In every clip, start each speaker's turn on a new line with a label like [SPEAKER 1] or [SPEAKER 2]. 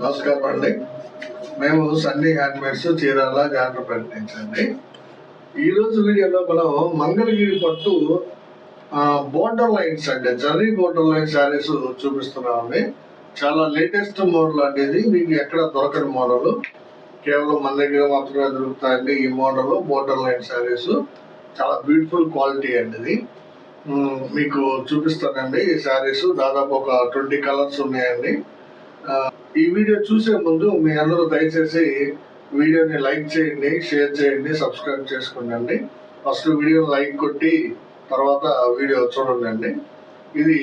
[SPEAKER 1] నమస్కారం అండి మేము సన్నీ హ్యాండ్మేడ్స్ చీరాల జాగ్రత్త ప్రకటించండి ఈరోజు వీడియోలో మనం మంగళగిరి పట్టు బోర్డర్ లైన్స్ అండి. జరీ బోర్డర్ లైన్ శారీస్ చూపిస్తున్నామండి. చాలా లేటెస్ట్ మోడల్ అండి ఇది. మీకు ఎక్కడ దొరకని మోడల్ కేవలం మన దగ్గర మాత్రమే దొరుకుతాయండి ఈ మోడల్ బోర్డర్ లైన్ శారీస్ చాలా బ్యూటిఫుల్ క్వాలిటీ అండి ఇది. మీకు చూపిస్తానండి ఈ శారీస్ దాదాపు ఒక ట్వంటీ కలర్స్ ఉన్నాయండి. ఈ వీడియో చూసే ముందు మీ అందరూ దయచేసి వీడియోని లైక్ చేయండి షేర్ చేయండి సబ్స్క్రైబ్ చేసుకోండి ఫస్ట్ వీడియో లైక్ కొట్టి తర్వాత వీడియో చూడండి ఇది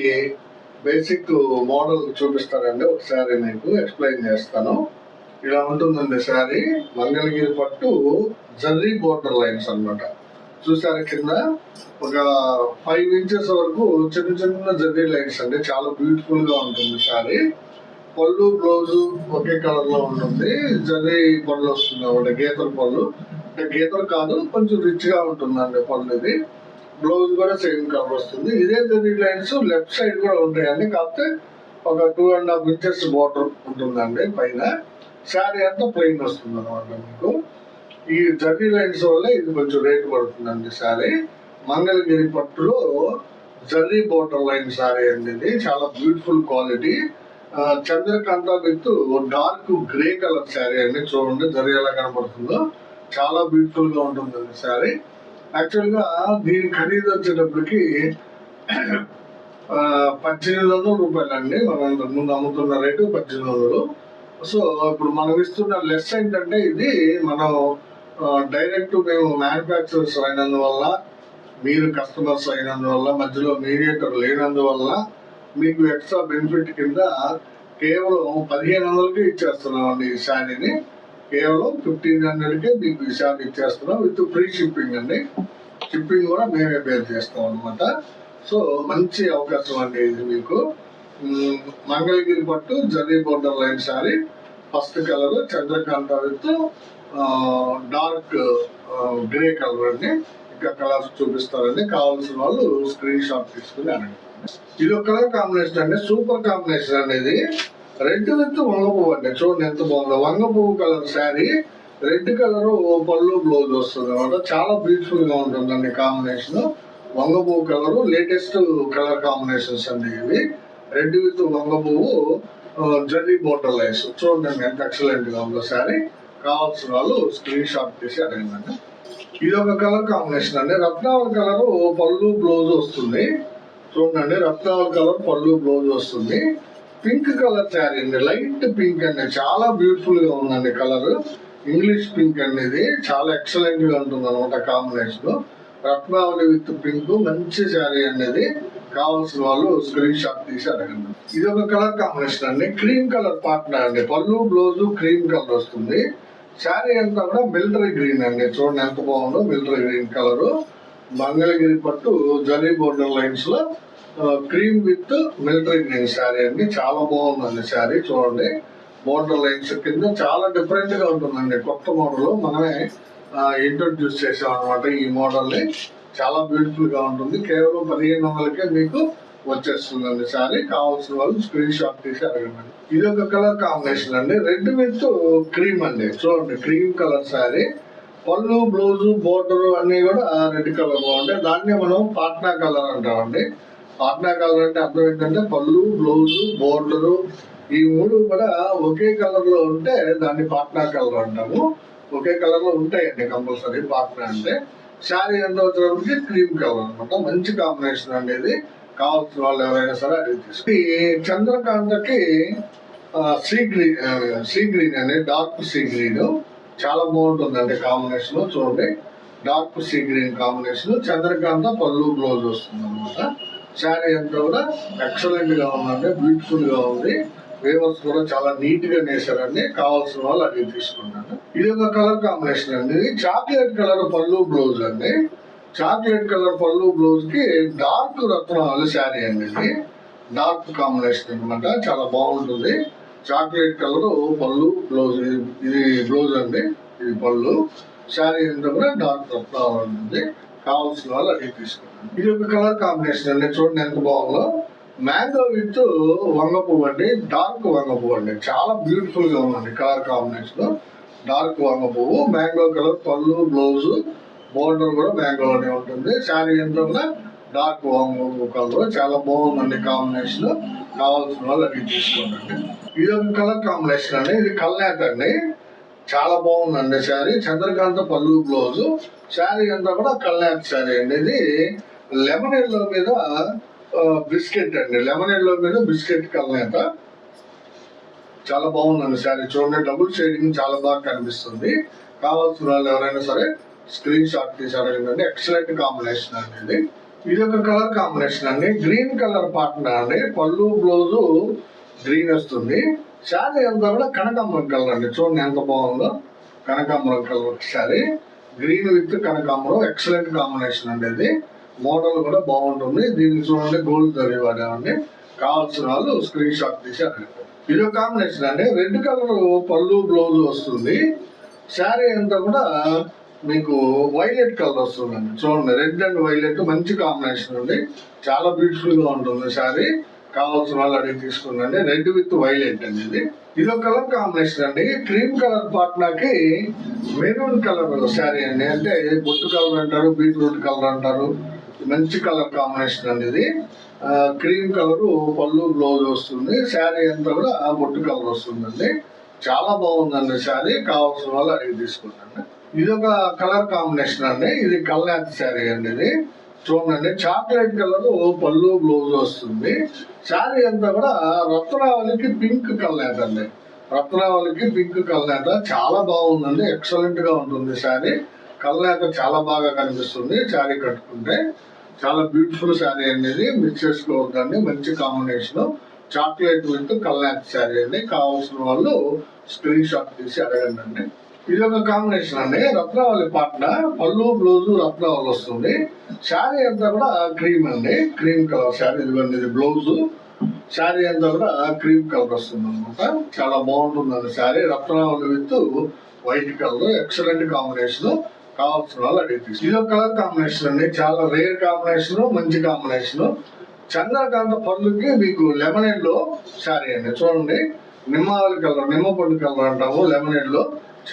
[SPEAKER 1] బేసిక్ మోడల్ చూపిస్తానండి ఒకసారి మీకు ఎక్స్ప్లెయిన్ చేస్తాను. ఇలా ఉంటుందండి శారీ. మంగళగిరి పట్టు జర్రీ బోర్డర్ లైన్స్ అన్నమాట. చూసారా కింద? ఒక ఫైవ్ ఇంచెస్ వరకు చిన్న చిన్న జర్రీ లైన్స్ అండి. చాలా బ్యూటిఫుల్గా ఉంటుంది శారీ. పళ్ళు బ్లౌజు ఒకే కలర్లో ఉంటుంది. జర్రీ పళ్ళు వస్తుంది ఒకటి గీతల పళ్ళు. అంటే గీతలు కాదు కొంచెం రిచ్గా ఉంటుందండి పళ్ళు ఇది. బ్లౌజ్ కూడా సేమ్ కలర్ వస్తుంది. ఇదే జరీ లైన్స్ లెఫ్ట్ సైడ్ కూడా ఉంటాయండి. కాకపోతే ఒక two and half inches border ఉంటుందండి పైన. శారీ అంతా ప్లెయిన్ వస్తుంది అనమాట మీకు. ఈ జర్నీ లైన్స్ వల్ల ఇది కొంచెం రేట్ పడుతుందండి శారీ మంగళగిరి పట్టులో జర్రీ బోర్డర్ లైన్ శారీ అండి ఇది. చాలా beautiful quality Chandrakanta with dark grey colour sari అండి. చూడండి జర్రీ ఎలా కనబడుతుందో చాలా బ్యూటిఫుల్గా ఉంటుందండి శారీ యాక్చువల్గా దీని ఖరీదు వచ్చేటప్పటికి పద్దెనిమిది వందల రూపాయలు అండి. మనం ముందు అమ్ముతున్న రేటు పద్దెనిమిది వందలు. సో ఇప్పుడు మనం ఇస్తున్న లెస్ ఏంటంటే ఇది మనం డైరెక్ట్ మేము మ్యానుఫ్యాక్చరర్స్ అయినందువల్ల మీరు కస్టమర్స్ అయినందువల్ల మధ్యలో మీడియేటర్ లేనందువల్ల మీకు ఎక్స్ట్రా బెనిఫిట్ కింద కేవలం పదిహేను వందలకి ఇచ్చేస్తున్నాం అండి ఈ శారీని. కేవలం ఫిఫ్టీన్ హండ్రెడ్కే మీకు ఈ శారీ ఇచ్చేస్తున్నాం. విత్ ఫ్రీ షిప్పింగ్ అండి. షిప్పింగ్ కూడా మేమే పే చేస్తాం అనమాట సో మంచి అవకాశం అండి ఇది మీకు. మంగళగిరి పట్టు zari border line sari. First colour Chandrakanta with dark grey colour అండి. ఇంకా కలర్స్ చూపిస్తారండి కావాల్సిన వాళ్ళు స్క్రీన్ షాట్ తీసుకుని అడగండి. ఇది ఒక కలర్ కాంబినేషన్ అండి. సూపర్ కాంబినేషన్ అనేది రెడ్ విత్ వంగ పువ్వు అండి. చూడండి ఎంత బాగుందో. వంగ పువ్వు కలర్ శారీ. రెడ్ కలర్ పళ్ళు బ్లౌజ్ వస్తుంది అనమాట చాలా బ్యూటిఫుల్గా ఉంటుందండి కాంబినేషన్ వంగ పువ్వు కలర్ లేటెస్ట్ కలర్ కాంబినేషన్స్ అండి ఇవి. రెడ్ విత్ వంగ పువ్వు జర్రీ బోటర్ లైస్ చూడండి ఎంత ఎక్సలెంట్గా ఉందో శారీ. కావాల్సిన వాళ్ళు స్క్రీన్ షాట్ తీసి అడగండి. ఇది ఒక కలర్ కాంబినేషన్ అండి. రత్నావళి కలర్ పళ్ళు బ్లౌజ్ వస్తుంది. చూడండి రత్నావళి కలర్ పళ్ళు బ్లౌజ్ వస్తుంది. పింక్ కలర్ శారీ అండి. లైట్ పింక్ అండి. చాలా బ్యూటిఫుల్గా ఉందండి కలర్. ఇంగ్లీష్ పింక్ అండి ఇది. చాలా ఎక్సలెంట్గా ఉంటుంది అనమాట కాంబినేషన్ రత్నావళి విత్ పింక్ మంచి శారీ అనేది కావాల్సిన వాళ్ళు స్క్రీన్ షాట్ తీసి అడగండి. ఇది ఒక కలర్ కాంబినేషన్ అండి. క్రీమ్ కలర్ పార్ట్నర్ అండి. పళ్ళు బ్లౌజ్ క్రీమ్ కలర్ వస్తుంది. శారీ అంతా కూడా మిలిటరీ గ్రీన్ అండి. చూడండి ఎంత బాగుందో మిలిటరీ గ్రీన్ కలర్. మంగళగిరి పట్టు జరీ బోర్డర్ లైన్స్లో cream with military green sari అండి. చాలా బాగుందండి శారీ చూడండి. బోర్డర్ లైన్స్ కింద చాలా డిఫరెంట్గా ఉంటుందండి. కొత్త మోడల్ మనమే ఇంట్రొడ్యూస్ చేసాం అనమాట ఈ మోడల్ని. చాలా బ్యూటిఫుల్గా ఉంటుంది. కేవలం పదిహేను వందలకే మీకు వచ్చేస్తుందండి శారీ కావాల్సిన వాళ్ళు స్క్రీన్ షాట్ తీసి అడగండి. ఇది ఒక కలర్ కాంబినేషన్ అండి. రెడ్ విత్ క్రీమ్ అండి. చూడండి క్రీమ్ కలర్ శారీ పళ్ళు బ్లౌజు బోర్డర్ అన్ని కూడా రెడ్ కలర్లో ఉంటాయి. మనం పాట్నా కలర్ అంటామండి. పాట్నా కలర్ అంటే అర్థం ఏంటంటే పళ్ళు బ్లౌజు బోర్డరు ఈ మూడు కూడా ఒకే కలర్లో ఉంటే దాన్ని పాట్నా కలర్ అంటాము. ఒకే కలర్లో ఉంటాయండి కంపల్సరీ పాట్నా అంటే. శారీ ఎంత వచ్చేటప్పటికి క్రీమ్ కలర్ అనమాట మంచి కాంబినేషన్ అండి ఇది. కావాల్సిన వాళ్ళు ఎవరైనా సరే. అడిగి తీసుకు ఈ చంద్రకాంతకి సీ గ్రీన్ సీ గ్రీన్ అనే డార్క్ సీ గ్రీన్ చాలా బాగుంటుందండి కాంబినేషన్ చూడండి. డార్క్ సీ గ్రీన్ కాంబినేషన్ చంద్రకాంత పళ్ళు బ్లౌజ్ వస్తుంది అనమాట శారీ అంతా కూడా ఎక్సలెంట్గా ఉందండి. బ్యూటిఫుల్గా ఉంది. వేవర్స్ కూడా చాలా నీట్గా నేసారండి కావాల్సిన వాళ్ళు అడిగి తీసుకున్నాను ఇది ఒక కలర్ కాంబినేషన్ అండి చాక్లెట్ కలర్ పళ్ళు బ్లౌజ్ అండి. చాక్లెట్ కలర్ పళ్ళు బ్లౌజ్కి డార్క్ రత్నాలు శారీ అండి ఇది. డార్క్ కాంబినేషన్ అనమాట చాలా బాగుంటుంది. చాక్లెట్ కలర్ పళ్ళు బ్లౌజ్ ఇది బ్లౌజ్ అండి ఇది పళ్ళు. శారీ అంతా కూడా డార్క్ రత్నాలు ఉంటుంది. కావాల్సిన వాళ్ళు అడిగి తీసుకున్నాను ఇది ఒక కలర్ కాంబినేషన్ అండి చూడండి ఎంత బాగుందో. మ్యాంగో విత్ వంగ పువ్వు అండి డార్క్ వంగ పువ్వు అండి. చాలా బ్యూటిఫుల్గా ఉందండి కలర్ కాంబినేషన్ డార్క్ వంగ పువ్వు మ్యాంగో కలర్ పళ్ళు బ్లౌజ్ బోర్డర్ కూడా బెంగళూరునే ఉంటుంది. శారీ ఎంత కూడా డార్క్ వంగ కలర్. చాలా బాగుందండి కాంబినేషన్ కావాల్సిన వాళ్ళు అది తీసుకోండి. ఇది ఒక కలర్ కాంబినేషన్ అండి. ఇది కల్నేత అండి. చాలా బాగుందండి శారీ. చంద్రకాంత పళ్ళు బ్లౌజ్. శారీ అంతా కూడా కల్నేత శారీ అండి. ఇది లెమన్ ఎల్లో మీద బిస్కెట్ అండి. లెమన్ ఎల్లో మీద బిస్కెట్ కల్నేత. చాలా బాగుందండి శారీ. చూడండి డబుల్ షేడింగ్ చాలా బాగా కనిపిస్తుంది. కావాల్సిన వాళ్ళు ఎవరైనా సరే స్క్రీన్ షాట్ తీసి అడగండి ఎక్సలెంట్ కాంబినేషన్ అండి ఇది. ఇది ఒక కలర్ కాంబినేషన్ అండి. గ్రీన్ కలర్ పార్ట్నర్ అండి. పళ్ళు బ్లౌజు గ్రీన్ వస్తుంది. శారీ అంతా కూడా కనకాంబరం కలర్ అండి. చూడండి ఎంత బాగుందో. కనకాంబరం కలర్ శారీ. గ్రీన్ విత్ కనకాంబరం. ఎక్సలెంట్ కాంబినేషన్ అండి ఇది. మోడల్ కూడా బాగుంటుంది. దీన్ని చూడండి. గోల్డ్ జరీ కావాల్సిన వాళ్ళు స్క్రీన్ షాట్ తీసి అడగండి. ఇది ఒక కాంబినేషన్ అండి. రెడ్ కలర్ పళ్ళు బ్లౌజ్ వస్తుంది. శారీ అంతా కూడా మీకు వైలెట్ కలర్ వస్తుందండి. చూడండి రెడ్ అండ్ వైలెట్ మంచి కాంబినేషన్ ఉంది. చాలా బ్యూటిఫుల్గా ఉంటుంది శారీ. కావాల్సిన వాళ్ళు అడిగి తీసుకున్నాండి రెడ్ విత్ వైలెట్ అండి ఇది. ఇది ఒక కలర్ కాంబినేషన్ అండి. క్రీమ్ కలర్ పాట్నాకి మెరూన్ కలర్ శారీ అండి. అంటే బొట్టు కలర్ అంటారు బీట్రూట్ కలర్ అంటారు. మంచి కలర్ కాంబినేషన్ అండి ఇది. క్రీమ్ కలర్ పళ్ళు బ్లౌజ్ వస్తుంది. శారీ అంతా కూడా బొట్టు కలర్ వస్తుందండి. చాలా బాగుందండి శారీ. కావాల్సిన వాళ్ళు అడిగి తీసుకున్నాండి ఇది ఒక కలర్ కాంబినేషన్ అండి. ఇది కల్నాథ్ శారీ అండి ఇది. చూడండి చాక్లెట్ కలర్ పళ్ళు బ్లౌజ్ వస్తుంది. శారీ అంతా కూడా రత్నావళికి పింక్ కల్నాథ్ అండి. రత్నావళికి పింక్ కల్నాథ. చాలా బాగుందండి ఎక్సలెంట్గా ఉంటుంది శారీ. కల్నాథ చాలా బాగా కనిపిస్తుంది శారీ కట్టుకుంటే. చాలా బ్యూటిఫుల్ శారీ అనేది మిక్స్ చేసుకోవద్దండి మంచి కాంబినేషన్ చాక్లెట్ విత్ కల్నాథ్ శారీ అండి. కావాల్సిన వాళ్ళు స్క్రీన్ షాట్ తీసి అడగండి అండి. ఇది ఒక కాంబినేషన్ అండి. రత్నావళి పాటన పళ్ళు బ్లౌజ్ రత్నావళి వస్తుంది. శారీ అంతా కూడా క్రీమ్ అండి. క్రీమ్ కలర్ శారీ ఇదిగోండి ఇది బ్లౌజ్ శారీ అంతా కూడా క్రీమ్ కలర్ వస్తుంది అనమాట చాలా బాగుంటుందండి శారీ. రత్నావళి with white colour excellent combination కావాల్సిన వాళ్ళు అడిగి ఇది ఒక కలర్ కాంబినేషన్ అండి. చాలా రేర్ కాంబినేషన్ మంచి కాంబినేషన్ చంద్రకాంత పళ్ళుకి మీకు లెమనేడ్లో శారీ అండి. చూడండి. నిమ్మవల్లి కలర్ నిమ్మ పండు కలర్ అంటాము. లెమనేడ్లో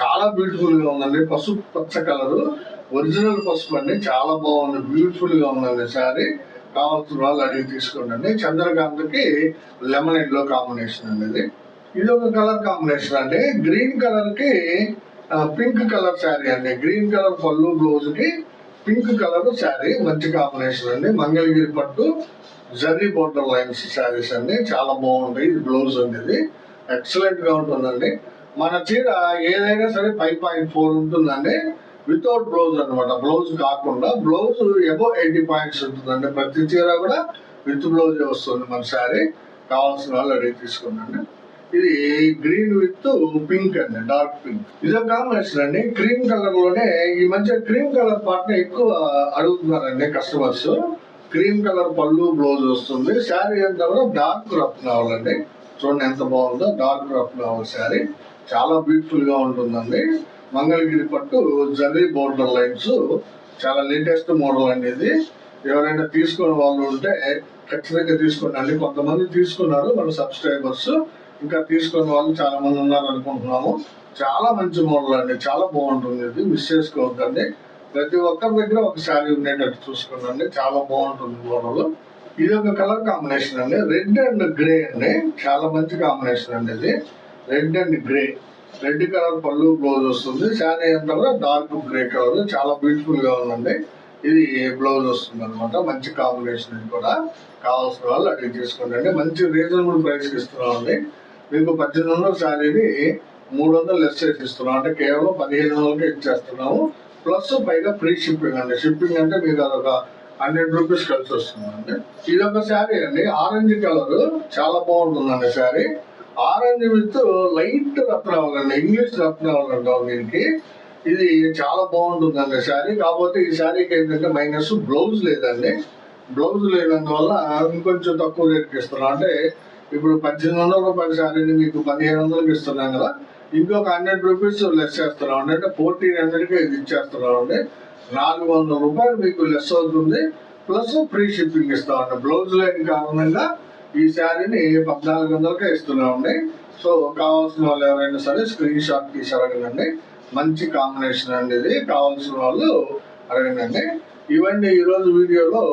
[SPEAKER 1] చాలా బ్యూటిఫుల్గా ఉందండి. పసుపు పచ్చ కలర్ ఒరిజినల్ పసుపు అండి. చాలా బాగుంది. బ్యూటిఫుల్గా ఉందండి సారీ కావాల్సిన వాళ్ళు అడిగి తీసుకోండి. చంద్రకాంతకి లెమన్ ఎల్లో కాంబినేషన్ అండి ఇది. ఇది ఒక కలర్ కాంబినేషన్ అండి. గ్రీన్ కలర్కి పింక్ కలర్ శారీ అండి. గ్రీన్ కలర్ పళ్ళు బ్లౌజ్కి పింక్ కలర్ శారీ. మంచి కాంబినేషన్ అండి. మంగళగిరి పట్టు జరీ బోర్డర్ లైన్స్ శారీస్ అండి. చాలా బాగుంటాయి. ఇది బ్లౌజ్ అండి ఇది. ఎక్సలెంట్గా ఉంటుందండి. మన చీర ఏదైనా సరే ఫైవ్ పాయింట్ ఫోర్ ఉంటుందండి వితౌట్ బ్లౌజ్ అన్నమాట. బ్లౌజ్ కాకుండా బ్లౌజ్ ఎబో ఎయిటీ పాయింట్స్ ఉంటుందండి. ప్రతి చీర కూడా విత్ బ్లౌజ్ వస్తుంది మన శారీ. కావాల్సిన వాళ్ళు అడిగి తీసుకుందండి ఇది గ్రీన్ విత్ పింక్ అండి డార్క్ పింక్ ఇది ఒక కాంబినేషన్ అండి. క్రీమ్ కలర్లోనే ఈ మధ్య క్రీమ్ కలర్ పార్ట్ ఎక్కువ అడుగుతున్నారండి కస్టమర్స్ క్రీమ్ కలర్ పళ్ళు బ్లౌజ్ వస్తుంది. శారీ అంతా కూడా డార్క్ రఫ్ కావాలండి. చూడండి ఎంత బాగుందో డార్క్ రఫ్ కావాలి శారీ. చాలా బ్యూటిఫుల్గా ఉంటుందండి. మంగళగిరి పట్టు జరీ బోర్డర్ లైన్స్. చాలా లేటెస్ట్ మోడల్ అండి ఇది. ఎవరైనా తీసుకునే వాళ్ళు ఉంటే ఖచ్చితంగా తీసుకోండి. కొంతమంది తీసుకున్నారు మన సబ్స్క్రైబర్స్ ఇంకా తీసుకునే వాళ్ళు చాలా మంది ఉన్నారు అనుకుంటున్నాము. చాలా మంచి మోడల్ అండి. చాలా బాగుంటుంది ఇది. మిస్ చేసుకోవద్దండి. ప్రతి ఒక్కరి దగ్గర ఒక శారీ ఉండేటట్టు చూసుకోండి. చాలా బాగుంటుంది మోడల్ ఇది ఒక కలర్ కాంబినేషన్ అండి. రెడ్ అండ్ గ్రే అండి. చాలా మంచి కాంబినేషన్ అండి ఇది. Red and grey. Red colour పళ్ళు బ్లౌజ్ వస్తుంది. శారీ అంతా డార్క్ గ్రే కలర్. చాలా బ్యూటిఫుల్గా ఉందండి. ఇది బ్లౌజ్ వస్తుంది అనమాట మంచి కాంబినేషన్ ఇది కూడా. కావాల్సిన వాళ్ళు అడిగి తీసుకోండి. మంచి రీజనబుల్ ప్రైస్ ఇస్తున్నాం అండి మీకు పద్దెనిమిది వందల శారీని మూడు వందలు లెస్ చేసి ఇస్తున్నాం. అంటే కేవలం పదిహేను వందలకే ఇచ్చేస్తున్నాము. ప్లస్ పైగా ఫ్రీ షిప్పింగ్ అండి. షిప్పింగ్ అంటే మీకు అదొక హండ్రెడ్ రూపీస్ కలిసి వస్తుందండి. ఇది ఒక శారీ అండి. Orange colour. చాలా బాగుంటుందండి శారీ. ఆరెంజ్ విత్ లైట్ రత్నావళి అండి ఇంగ్లీష్ రత్నావళి అంటాం దీనికి. ఇది చాలా బాగుంటుందండి శారీ. కాకపోతే ఈ శారీకి ఏంటంటే మైనస్ బ్లౌజ్ లేదండి. బ్లౌజ్ లేనందువల్ల ఇంకొంచెం తక్కువ రేట్కి ఇస్తున్నాం. అంటే ఇప్పుడు పద్దెనిమిది వందల రూపాయల శారీని మీకు పదిహేను వందలకి ఇస్తున్నాం కదా. ఇంకొక హండ్రెడ్ రూపీస్ లెస్ చేస్తున్నాం. అండి అంటే ఫోర్టీన్ హండ్రెడ్కి ఇది ఇచ్చేస్తున్నాం అండి నాలుగు వందల రూపాయలు మీకు లెస్ అవుతుంది. ప్లస్ ఫ్రీ షిప్పింగ్ ఇస్తామండి. బ్లౌజ్ లేని కారణంగా ఈ శారీని పద్నాలుగు వందలకే ఇస్తున్నామండి. సో కావాల్సిన వాళ్ళు ఎవరైనా సరే స్క్రీన్ షాట్ తీసి అడగండి. మంచి కాంబినేషన్ అండి ఇది. కావాల్సిన వాళ్ళు అడగండి. ఇవన్నీ ఈరోజు వీడియోలో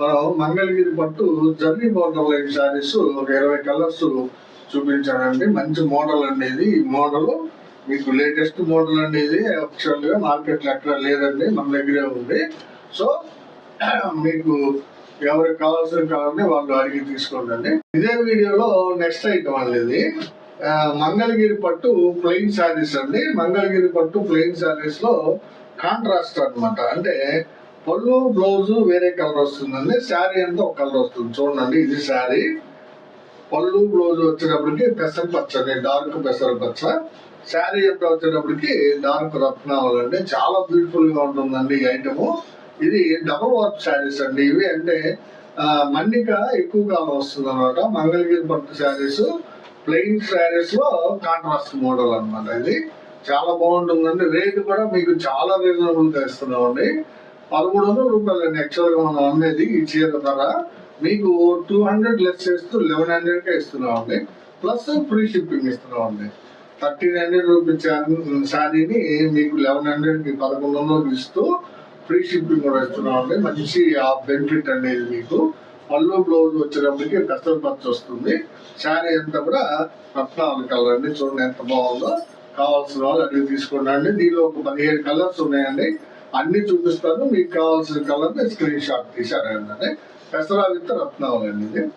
[SPEAKER 1] మనం మంగళగిరి పట్టు జర్నీ మోడల్ లైన్ శారీస్ ఒక ఇరవై కలర్స్ చూపించానండి. మంచి మోడల్ అండి ఇది. ఈ మోడల్ మీకు లేటెస్ట్ మోడల్ అండి ఇది. యాక్చువల్ మార్కెట్లో మార్కెట్ ఎక్కడ లేదండి. మన దగ్గరే ఉంది. సో మీకు ఎవరికి కావాల్సిన కావాలని వాళ్ళు అడిగి తీసుకోండి. ఇదే వీడియోలో నెక్స్ట్ ఐటమ్ అండి ఇది మంగళగిరి పట్టు ప్లెయిన్ శారీస్ అండి. మంగళగిరి పట్టు ప్లెయిన్ శారీస్లో కాంట్రాస్ట్ అన్నమాట. అంటే పళ్ళు బ్లౌజ్ వేరే కలర్ వస్తుందండి. శారీ అంతా ఒక కలర్ వస్తుంది. చూడండి ఇది శారీ పళ్ళు బ్లౌజ్ వచ్చేటప్పటికి పెసర పచ్చ అండి. డార్క్ పెసర పచ్చ శారీ అంతా వచ్చేటప్పటికి డార్క్ రత్నావళి అండి. చాలా బ్యూటిఫుల్గా ఉంటుందండి ఈ ఐటమ్ ఇది డబుల్ వర్క్ శారీస్ అండి. ఇవి అంటే మన్నిక ఎక్కువ కాలం వస్తుంది అనమాట మంగళగిరి పట్టు శారీస్ ప్లెయిన్ శారీస్లో కాంట్రాస్ట్ మోడల్ అన్నమాట ఇది. చాలా బాగుంటుందండి. రేట్ కూడా మీకు చాలా రీజనబుల్గా ఇస్తున్నామండి. పదమూడు వందల రూపాయలు యాక్చువల్గా మనం అమ్మేది ఈ చీర ధర. మీకు టూ హండ్రెడ్ లెస్ చేస్తూ లెవెన్ హండ్రెడ్ కే ఇస్తున్నామండి. ప్లస్ ఫ్రీ షిప్పింగ్ ఇస్తున్నామండి. థర్టీన్ హండ్రెడ్ రూపీస్ శారీని మీకు లెవెన్ హండ్రెడ్కి పదకొండు వందలు ఇస్తూ ఫ్రీ షిప్పింగ్ కూడా ఇస్తున్నామండి మంచి ఆ బెనిఫిట్ అనేది మీకు. పళ్ళు బ్లౌజ్ వచ్చేటప్పటికి పెసర ఖర్చు వస్తుంది. శారీ అంతా కూడా రత్నాలు కలర్ అండి. చూడండి ఎంత బాగుందో. కావాల్సిన వాళ్ళు అడిగి తీసుకోండి అండి. దీనిలో ఒక పదిహేడు కలర్స్ ఉన్నాయండి. అన్ని చూపిస్తాను. మీకు కావాల్సిన కలర్ స్క్రీన్ షాట్ తీసారండి పెసరా విత్ రత్నాలు అండి ఇది.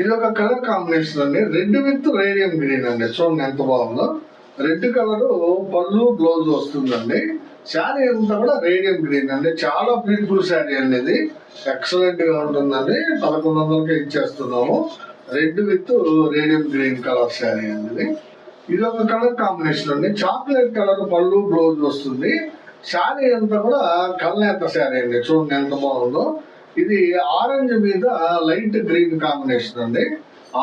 [SPEAKER 1] ఇది ఒక కలర్ కాంబినేషన్ అండి. రెడ్ విత్ రేడియం గ్రీన్ అండి. చూడండి ఎంత బాగుందో. రెడ్ కలర్ పళ్ళు బ్లౌజ్ వస్తుందండి. శారీ అంతా కూడా రేడియం గ్రీన్ అండి. చాలా బ్యూటిఫుల్ శారీ అండి ఇది ఎక్సలెంట్గా ఉంటుందండి. పదకొండు వందలకే ఇచ్చేస్తున్నాము. Red with radium green colour sari అండి ఇది ఇది ఒక కలర్ కాంబినేషన్ అండి. చాక్లెట్ కలర్ పళ్ళు బ్లౌజ్ వస్తుంది. శారీ అంతా కూడా కల్నేత శారీ అండి. చూడండి ఎంత బాగుందో. ఇది ఆరెంజ్ మీద లైట్ గ్రీన్ కాంబినేషన్ అండి.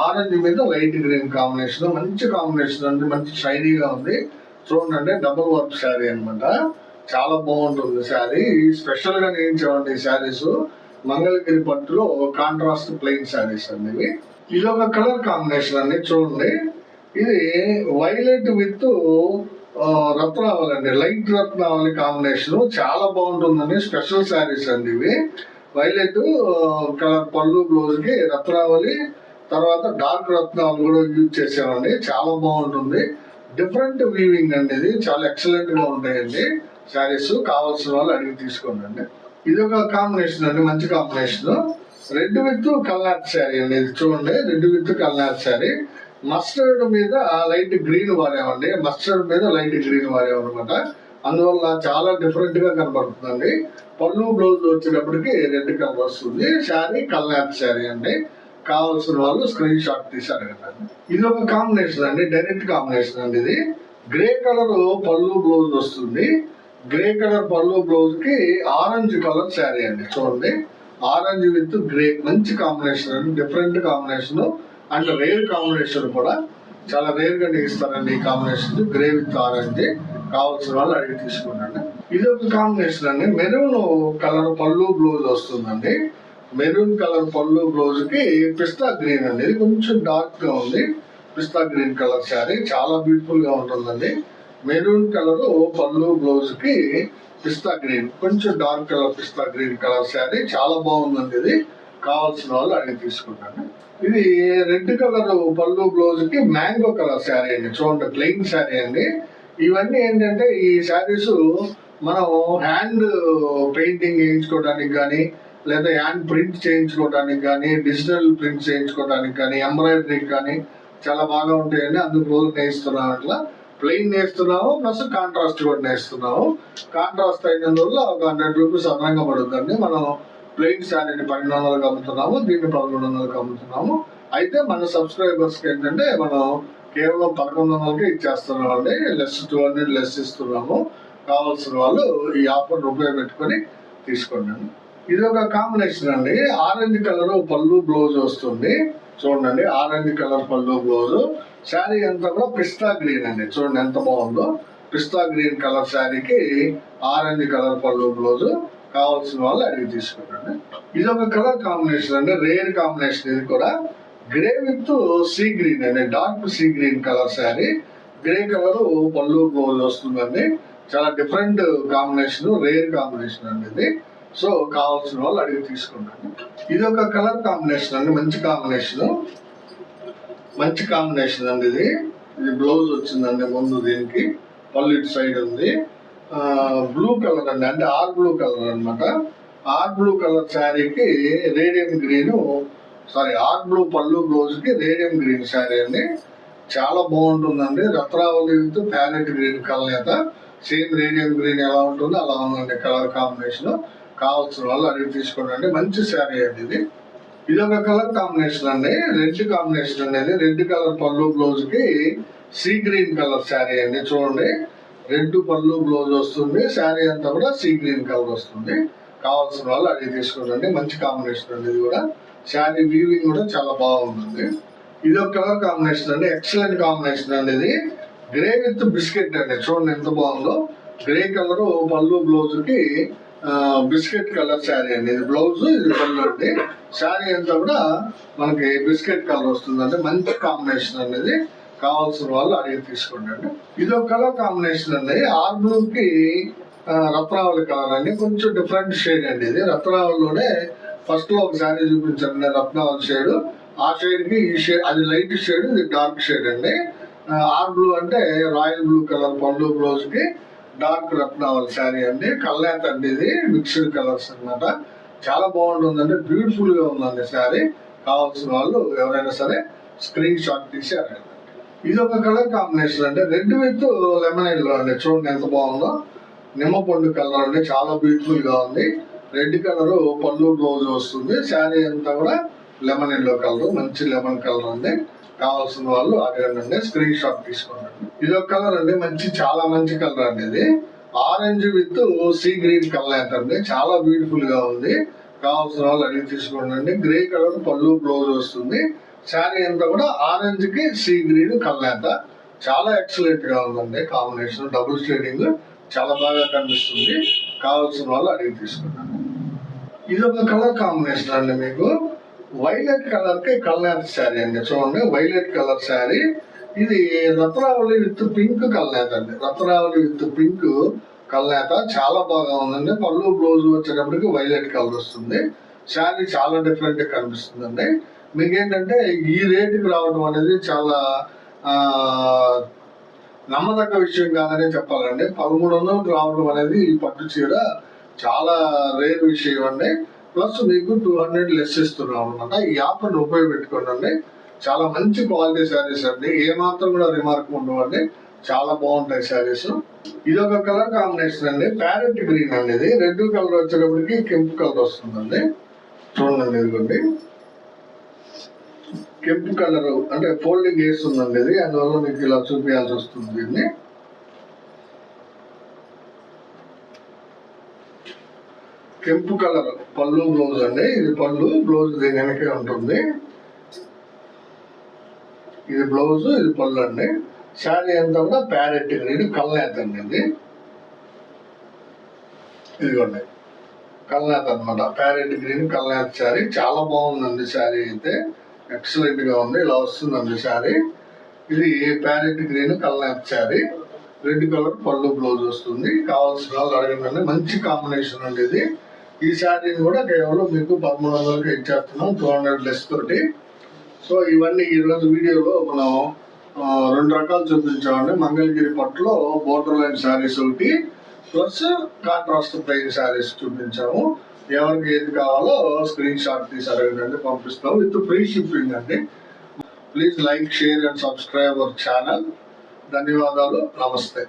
[SPEAKER 1] ఆరెంజ్ మీద లైట్ గ్రీన్ కాంబినేషన్ మంచి కాంబినేషన్ అండి. మంచి షైనీగా ఉంది. చూడండి డబుల్ వర్క్ శారీ అన్నమాట. చాలా బాగుంటుంది శారీ. స్పెషల్గా నేయించామండి ఈ శారీస్. మంగళగిరి పట్టులో కాంట్రాస్ట్ ప్లెయిన్ శారీస్ అండి ఇవి. ఇది ఒక కలర్ కాంబినేషన్ అండి చూడండి. ఇది వైలెట్ విత్ రత్నావళి అండి. లైట్ రత్నావళి కాంబినేషన్ చాలా బాగుంటుందండి స్పెషల్ శారీస్ అండి ఇవి. వైలెట్ కలర్ పళ్ళు బ్లౌజ్కి రత్నావళి తర్వాత డార్క్ రత్నావళి కూడా యూజ్ చేసామండి చాలా బాగుంటుంది. డిఫరెంట్ వీవింగ్ అండి ఇది. చాలా ఎక్సలెంట్గా ఉంటాయండి. శారీస్ కావాల్సిన వాళ్ళు అడిగి తీసుకోండి. ఇది ఒక కాంబినేషన్ అండి మంచి కాంబినేషన్ రెడ్ విత్ కల్నాట్ శారీ అండి ఇది చూడండి. రెడ్ విత్ కల్నాట్ శారీ. మస్టర్డ్ మీద లైట్ గ్రీన్ వారేమండి మస్టర్డ్ మీద లైట్ గ్రీన్ వాడామన్నమాట అందువల్ల చాలా డిఫరెంట్గా కనబడుతుందండి. పళ్ళు బ్లౌజ్ వచ్చేటప్పటికి రెడ్ కలర్ వస్తుంది. శారీ కల్నాట్ శారీ అండి. కావాల్సిన వాళ్ళు స్క్రీన్ షాట్ తీశారు కదా ఇది ఒక కాంబినేషన్ అండి డైరెక్ట్ కాంబినేషన్ అండి ఇది. గ్రే కలర్ పళ్ళు బ్లౌజ్ వస్తుంది. గ్రే కలర్ పళ్ళు బ్లౌజ్కి ఆరెంజ్ కలర్ శారీ అండి. చూడండి. ఆరెంజ్ విత్ గ్రే మంచి కాంబినేషన్ అండి. Different combination and rare combination కూడా చాలా రేర్గా ఇస్తారండి ఈ కాంబినేషన్ గ్రే విత్ ఆరెంజ్ కావాల్సిన వాళ్ళు అడిగి తీసుకున్నాండి ఇది ఒక కాంబినేషన్ అండి. మెరూన్ కలర్ పళ్ళు బ్లౌజ్ వస్తుందండి. మెరూన్ కలర్ పళ్ళు బ్లౌజ్కి పిస్తా గ్రీన్ అండి. ఇది కొంచెం డార్క్గా ఉంది. పిస్తా గ్రీన్ కలర్ శారీ చాలా బ్యూటిఫుల్గా ఉంటుందండి. మెరూన్ కలర్ పళ్ళు బ్లౌజ్కి పిస్తా గ్రీన్. కొంచెం డార్క్ కలర్ పిస్తా గ్రీన్ కలర్ శారీ. చాలా బాగుందండి ఇది. కావాల్సిన వాళ్ళు అడిగి తీసుకుంటాను. ఇది రెడ్ కలర్ పళ్ళు బ్లౌజ్కి మ్యాంగో కలర్ శారీ అండి. చూడండి ప్లెయిన్ శారీ అండి. ఇవన్నీ ఏంటంటే ఈ శారీస్ మనం హ్యాండ్ పెయింటింగ్ వేయించుకోవడానికి కానీ లేదా హ్యాండ్ ప్రింట్ చేయించుకోవడానికి కానీ డిజిటల్ ప్రింట్ చేయించుకోవడానికి కానీ ఎంబ్రాయిడరీ కానీ చాలా బాగా ఉంటాయండి. అందుకు రోజు నేస్తున్నాం అట్లా. ప్లెయిన్ నేస్తున్నాము ప్లస్ కాంట్రాస్ట్ కూడా నేస్తున్నాము కాంట్రాస్ట్ అయినందువల్ల ఒక హండ్రెడ్ రూపీస్ అదనంగా పడుతుందండి మనం ప్లెయిన్ శారీని పన్నెండు వందలకు అమ్ముతున్నాము దీన్ని పదకొండు వందలకు అమ్ముతున్నాము. అయితే మన సబ్స్క్రైబర్స్కి ఏంటంటే మనం కేవలం పదకొండు వందలకి ఇచ్చేస్తున్నాం అండి లెస్ టూ హండ్రెడ్ లెస్ ఇస్తున్నాము. కావాల్సిన వాళ్ళు ఈ ఆఫర్ ఉపయోగపెట్టుకొని తీసుకోండి. ఇది ఒక కాంబినేషన్ అండి. ఆరెంజ్ కలర్ పళ్ళు బ్లౌజ్ వస్తుంది. చూడండి ఆరెంజ్ కలర్ పళ్ళు బ్లౌజ్ శారీ అంతా కూడా పిస్తా గ్రీన్ అండి. చూడండి ఎంత బాగుందో. పిస్తా గ్రీన్ కలర్ శారీకి ఆరెంజ్ కలర్ పళ్ళు బ్లౌజ్ కావాల్సిన వాళ్ళు అడిగి తీసుకున్నాండి ఇది ఒక కలర్ కాంబినేషన్ అండి. రేర్ కాంబినేషన్ ఇది కూడా. గ్రే విత్ సీ గ్రీన్ అండి. Dark sea green colour sari. Grey colour పళ్ళు బ్లౌజ్ వస్తుందండి. చాలా డిఫరెంట్ కాంబినేషన్ రేర్ కాంబినేషన్ అండి ఇది. సో కావాల్సిన వాళ్ళు అడిగి తీసుకున్నాను ఇది ఒక కలర్ కాంబినేషన్ అండి. మంచి కాంబినేషన్. మంచి కాంబినేషన్ అండి ఇది. ఇది బ్లౌజ్ వచ్చిందండి ముందు దీనికి. పళ్ళు ఇటు సైడ్ ఉంది బ్లూ కలర్ అండి. అంటే ఆర్ బ్లూ కలర్ అన్నమాట. ఆర్ బ్లూ కలర్ శారీకి radium green sorry R blue పళ్ళు బ్లౌజ్కి రేడియం గ్రీన్ శారీ అండి. చాలా బాగుంటుందండి. రత్నావళి విత్ ప్యారెట్ గ్రీన్ కలనేత. సేమ్ రేడియం గ్రీన్ ఎలా ఉంటుందో అలా ఉందండి కలర్ కాంబినేషన్ కావాల్సిన వాళ్ళు అడిగి తీసుకోండి. మంచి శారీ అండి ఇది. ఇది ఒక కలర్ కాంబినేషన్ అండి. రెడ్ కాంబినేషన్ అనేది రెడ్ కలర్ పళ్ళు బ్లౌజ్కి సీ గ్రీన్ కలర్ శారీ అండి. చూడండి. రెడ్ పళ్ళు బ్లౌజ్ వస్తుంది. శారీ అంతా కూడా సీ గ్రీన్ కలర్ వస్తుంది. కావాల్సిన వాళ్ళు అడిగి తీసుకోండి. మంచి కాంబినేషన్ అండి ఇది కూడా. శారీ వీవింగ్ కూడా చాలా బాగుంటుంది. ఇది ఒక కలర్ కాంబినేషన్ అండి. ఎక్సలెంట్ కాంబినేషన్ అండి ఇది. గ్రే విత్ బిస్కెట్ అండి. చూడండి ఎంత బాగుందో. గ్రే కలర్ పళ్ళు బ్లౌజ్కి బిస్కెట్ కలర్ శారీ అండి. ఇది బ్లౌజ్ ఇది పళ్ళు అండి. శారీ అంతా కూడా మనకి బిస్కెట్ కలర్ వస్తుంది మంచి కాంబినేషన్ అనేది కావాల్సిన వాళ్ళు అడిగి తీసుకోండి అండి. ఇది ఒక కలర్ కాంబినేషన్ అండి. ఆర్ బ్లూ కి రత్నావళి కలర్ అండి. కొంచెం డిఫరెంట్ షేడ్ అండి ఇది. రత్నావళిలోనే ఫస్ట్లో ఒక శారీ చూపించండి రత్నావళి షేడ్. ఆ షేడ్కి ఈ షేడ్ అది లైట్ షేడ్ ఇది డార్క్ షేడ్ అండి. ఆర్ బ్లూ అంటే రాయల్ బ్లూ కలర్ పండు బ్లౌజ్కి డార్క్ రత్నావళి శారీ అండి. కల్నేత అండి ఇది మిక్స్డ్ కలర్స్ అన్నమాట. చాలా బాగుంటుందండి. బ్యూటిఫుల్గా ఉందండి శారీ. కావాల్సిన వాళ్ళు ఎవరైనా సరే స్క్రీన్ షాట్ తీసి అడగండి. ఇది ఒక కలర్ కాంబినేషన్ అంటే రెడ్ విత్ లెమన్ ఎల్లో అండి. చూడండి ఎంత బాగుందో. నిమ్మ పండు కలర్ అండి. చాలా బ్యూటిఫుల్గా ఉంది. రెడ్ కలర్ పళ్ళు బ్లౌజ్ వస్తుంది. శారీ అంతా కూడా లెమన్ ఎల్లో కలర్. మంచి లెమన్ కలర్ ఉంది కావాల్సిన వాళ్ళు అడగండి స్క్రీన్ షాట్ తీసుకోండి. ఇది ఒక కలర్ అండి మంచి చాలా మంచి కలర్ అండి ఇది. Orange with sea green colour అండి చాలా బ్యూటిఫుల్గా ఉంది. కావాల్సిన వాళ్ళు అడిగి తీసుకోండి. గ్రే కలర్ పళ్ళు బ్లౌజ్ వస్తుంది. శారీ అంతా కూడా ఆరెంజ్కి సీ గ్రీన్ కల్లేత చాలా ఎక్సలెంట్గా ఉందండి కాంబినేషన్ డబుల్ షేడింగ్ చాలా బాగా కనిపిస్తుంది. కావాల్సిన వాళ్ళు అడిగి తీసుకున్నాను ఇది ఒక కలర్ కాంబినేషన్ అండి మీకు. వైలెట్ కలర్కి కల్నేత శారీ అండి. చూడండి వైలెట్ కలర్ శారీ. ఇది రత్నావళి విత్ పింక్ కల్నేత అండి. రత్నావళి విత్ పింక్ కల్నేత. చాలా బాగా ఉందండి. పళ్ళు బ్లౌజ్ వచ్చేటప్పటికి వైలెట్ కలర్ వస్తుంది. శారీ చాలా డిఫరెంట్ కనిపిస్తుందండి. మీకేంటంటే ఈ రేటుకి రావడం అనేది చాలా నమ్మదగ్గ విషయం కాదనే చెప్పాలండి. పదమూడు వందలకు రావడం అనేది ఈ పట్టు చీర చాలా రేర్ విషయం అండి. ప్లస్ మీకు టూ హండ్రెడ్ లెస్ ఇస్తున్నాం అనమాట ఈ యాప్ను ఉపయోగపెట్టుకోండి అండి చాలా మంచి క్వాలిటీ శారీస్ అండి. ఏ మాత్రం కూడా రిమార్క్ ఉండవండి. చాలా బాగుంటాయి శారీస్ ఇది ఒక కలర్ కాంబినేషన్ అండి. ప్యారెట్ గ్రీన్ అండి. ఇది రెడ్ కలర్ వచ్చేటప్పటికి కెంపు కలర్ వస్తుందండి. చూడండి ఇదిగోండి. కెంపు కలర్ అంటే ఫోల్డింగ్ వేస్తుందండి ఇది. అందువల్ల మీకు ఇలా చూపించాల్సి వస్తుంది దీన్ని. కెంపు కలర్ పళ్ళు బ్లౌజ్ అండి. ఇది పళ్ళు బ్లౌజ్ దీని వెనకే ఉంటుంది. ఇది బ్లౌజ్ ఇది పళ్ళు అండి. శారీ ఎంత కూడా ప్యారెట్ గ్రీన్ కల్నేత అండి ఇది. ఇదిగోండి. కల్నేత అనమాట ప్యారెట్ గ్రీన్ కల్నేత శారీ. చాలా బాగుందండి శారీ అయితే. ఎక్సలెంట్గా ఉంది. ఇలా వస్తుందండి శారీ. ఇది ప్యారెట్ గ్రీన్ కల్నేత శారీ. రెడ్ కలర్ పళ్ళు బ్లౌజ్ వస్తుంది. కావాల్సిన వాళ్ళు అడగండి. మంచి కాంబినేషన్ అండి ఇది. ఈ కూడా కేవలం మీకు పదమూడు వందలకి ఇచ్చేస్తున్నాం టూ హండ్రెడ్ లెస్ తోటి. సో ఇవన్నీ ఈ రోజు వీడియోలో మనం రెండు రకాలు చూపించామండి. మంగళగిరి పట్టులో బోర్డర్ లైన్ శారీస్ ఒకటి ప్లస్ కాంట్రాస్ట్ ప్లెయిన్ శారీస్ చూపించాము. ఎవరికి ఏది కావాలో స్క్రీన్ షాట్ తీసి అడగండి పంపిస్తాం. విత్ ఫ్రీ షిప్పింగ్ అండి. Please like share and subscribe our channel ధన్యవాదాలు. నమస్తే.